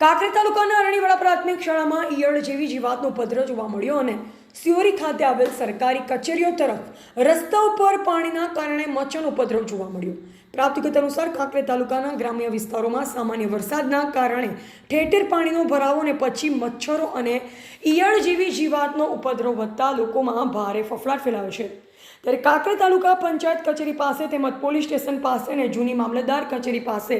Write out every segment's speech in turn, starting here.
કાંકરેજ તાલુકાના અરણીવાડા પ્રાથમિક શાળામાં ઈયળ જેવી જીવાતનો પદ્ર જોવા મળ્યો અને સિયોરી ખાતે આવેલ સરકારી કચેરીઓ તરફ રસ્તા ઉપર પાણીના કારણે મચ્છરનો ઉપદ્રવ જોવા મળ્યો. પ્રાપ્ત અનુસાર કાંકરે તાલુકાના ગ્રામ્ય વિસ્તારોમાં સામાન્ય વરસાદના કારણે ઠેર પાણીનો ભરાવો અને પછી મચ્છરો અને ઈયળ જેવી જીવાતનો ઉપદ્રવ વધતા લોકોમાં ભારે ફફડાટ ફેલાયો છે. ત્યારે કાંકરેજ તાલુકા પંચાયત કચેરી પાસે તેમજ પોલીસ સ્ટેશન પાસે અને જૂની મામલતદાર કચેરી પાસે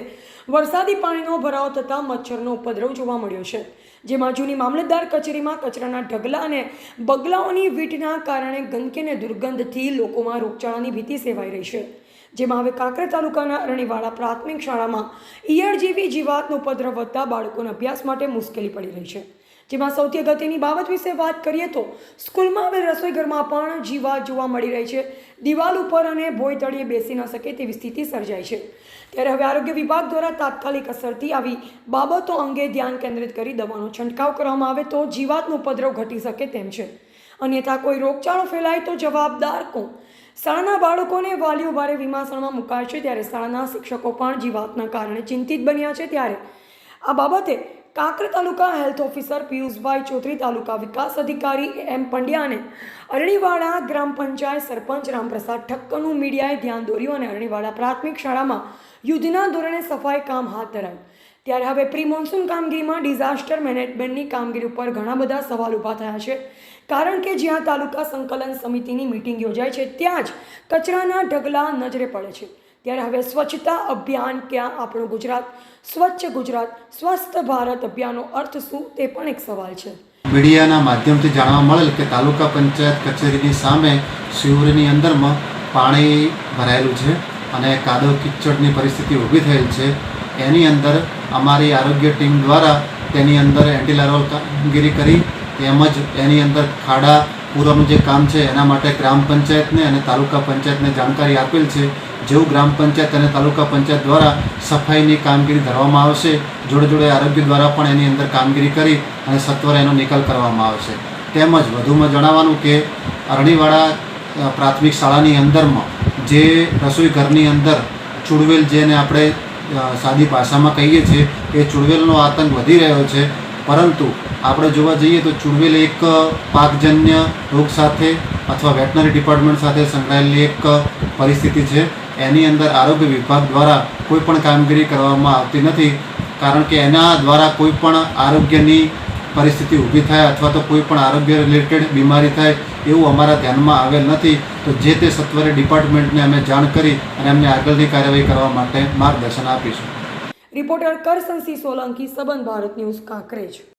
વરસાદી પાણીનો ભરાવ થતાં મચ્છરનો ઉપદ્રવ જોવા મળ્યો છે. જેમાં જૂની મામલતદાર કચેરીમાં કચરાના ઢગલા અને બગલાઓની વીંટના કારણે ગંદકી અને દુર્ગંધથી લોકોમાં રોગચાળાની ભીતિ સેવાઈ રહી છે. જેમાં હવે કાંકરેજ તાલુકાના અરણીવાળા પ્રાથમિક શાળામાં ઈયળ જેવી જીવાતનો ઉપદ્રવ વધતા બાળકોને અભ્યાસ માટે મુશ્કેલી પડી રહી છે. જેમાં સૌથી અગત્યની બાબત વિશે વાત કરીએ તો સ્કૂલમાં આવેલ રસોઈઘરમાં પણ જીવાત જોવા મળી રહી છે. દિવાલ ઉપર અને ભોય તળીએ બેસી ન શકે તેવી સ્થિતિ સર્જાય છે. ત્યારે હવે આરોગ્ય વિભાગ દ્વારા તાત્કાલિક અસરથી આવી બાબતો અંગે ધ્યાન કેન્દ્રિત કરી દવાનો છંટકાવ કરવામાં આવે તો જીવાતનો ઉપદ્રવ ઘટી શકે તેમ છે. અન્યથા કોઈ રોગચાળો ફેલાય તો જવાબદાર કોણ? શાળાના બાળકોને વાલીઓ ભારે વિમાસણમાં મુકાય છે ત્યારે શાળાના શિક્ષકો પણ જીવાતના કારણે ચિંતિત બન્યા છે ત્યારે. આ બાબતે કાંકર તાલુકા હેલ્થ ઓફિસર પિયુષભાઈ ચૌધરી, તાલુકા વિકાસ અધિકારી એમ પંડ્યા અને અરણીવાડા ગ્રામ પંચાયત સરપંચ રામપ્રસાદ ઠક્કરનું મીડિયાએ ધ્યાન દોર્યું અને અરણીવાડા પ્રાથમિક શાળામાં યુદ્ધના ધોરણે સફાઈ કામ હાથ ધરાયું. ત્યારે હવે પ્રી મોન્સૂન કામગીરીમાં ડિઝાસ્ટર મેનેજમેન્ટની કામગીરી ઉપર ઘણા બધા સવાલ ઊભા થયા છે. કારણ કે જ્યાં તાલુકા સંકલન સમિતિની મિટિંગ યોજાય છે, ત્યાં જ કચરાના ઢગલા નજરે પડે છે. ત્યારે હવે સ્વચ્છતા અભિયાન ક્યાં આપણું ગુજરાત? સ્વચ્છ ગુજરાત, સ્વસ્થ ભારત અભિયાનનો અર્થ શું? તે પણ એક સવાલ છે. મીડિયાના માધ્યમથી જાણવા મળેલ કે તાલુકા પંચાયત કચેરીની સામે શિવરીની અંદરમાં પાણી ભરાયેલું છે અને કાદવ કિચડની પરિસ્થિતિ ઊભી થયેલ છે. એની અંદર અમારી આરોગ્ય ટીમ દ્વારા તેની અંદર એન્ટીલાર્વલ કામગીરી કરી, તેમજ એની અંદર ખાડા પૂરવાનું જે કામ છે એના માટે ગ્રામ પંચાયતને અને તાલુકા પંચાયતને જાણકારી આપેલ છે. જેવું ગ્રામ પંચાયત અને તાલુકા પંચાયત દ્વારા સફાઈની કામગીરી ધરવામાં આવશે, જોડે જોડે આરોગ્ય દ્વારા પણ એની અંદર કામગીરી કરી અને સત્વરે એનો નિકાલ કરવામાં આવશે. તેમજ વધુમાં જણાવવાનું કે અરણીવાડા પ્રાથમિક શાળાની અંદરમાં જે રસોઈ ઘરની અંદર ચૂડવેલ જેને આપણે સાદી ભાષામાં કહીએ છીએ કે ચુડવેલનો આતંક વધી રહ્યો છે. પરંતુ આપણે જોવા જઈએ તો ચુડવેલ એક પાકજન્ય રોગ સાથે અથવા વેટનરી ડિપાર્ટમેન્ટ સાથે સંકળાયેલી એક પરિસ્થિતિ છે. એની અંદર આરોગ્ય વિભાગ દ્વારા કોઈ પણ કામગીરી કરવામાં આવતી નથી. કારણ કે એના દ્વારા કોઈ પણ આરોગ્યની પરિસ્થિતિ ઊભી થાય અથવા તો કોઈ પણ આરોગ્ય રિલેટેડ બીમારી થાય એવું અમારા ધ્યાનમાં આવેલ નથી. તો જે તે સત્વરે ડિપાર્ટમેન્ટને અમે જાણ કરી અને અમને આગળની કાર્યવાહી કરવા માટે માર્ગદર્શન આપીશું. રિપોર્ટર કરસનસિંહ સોલંકી સબન ભારત ન્યૂઝ, કાંકરેજ.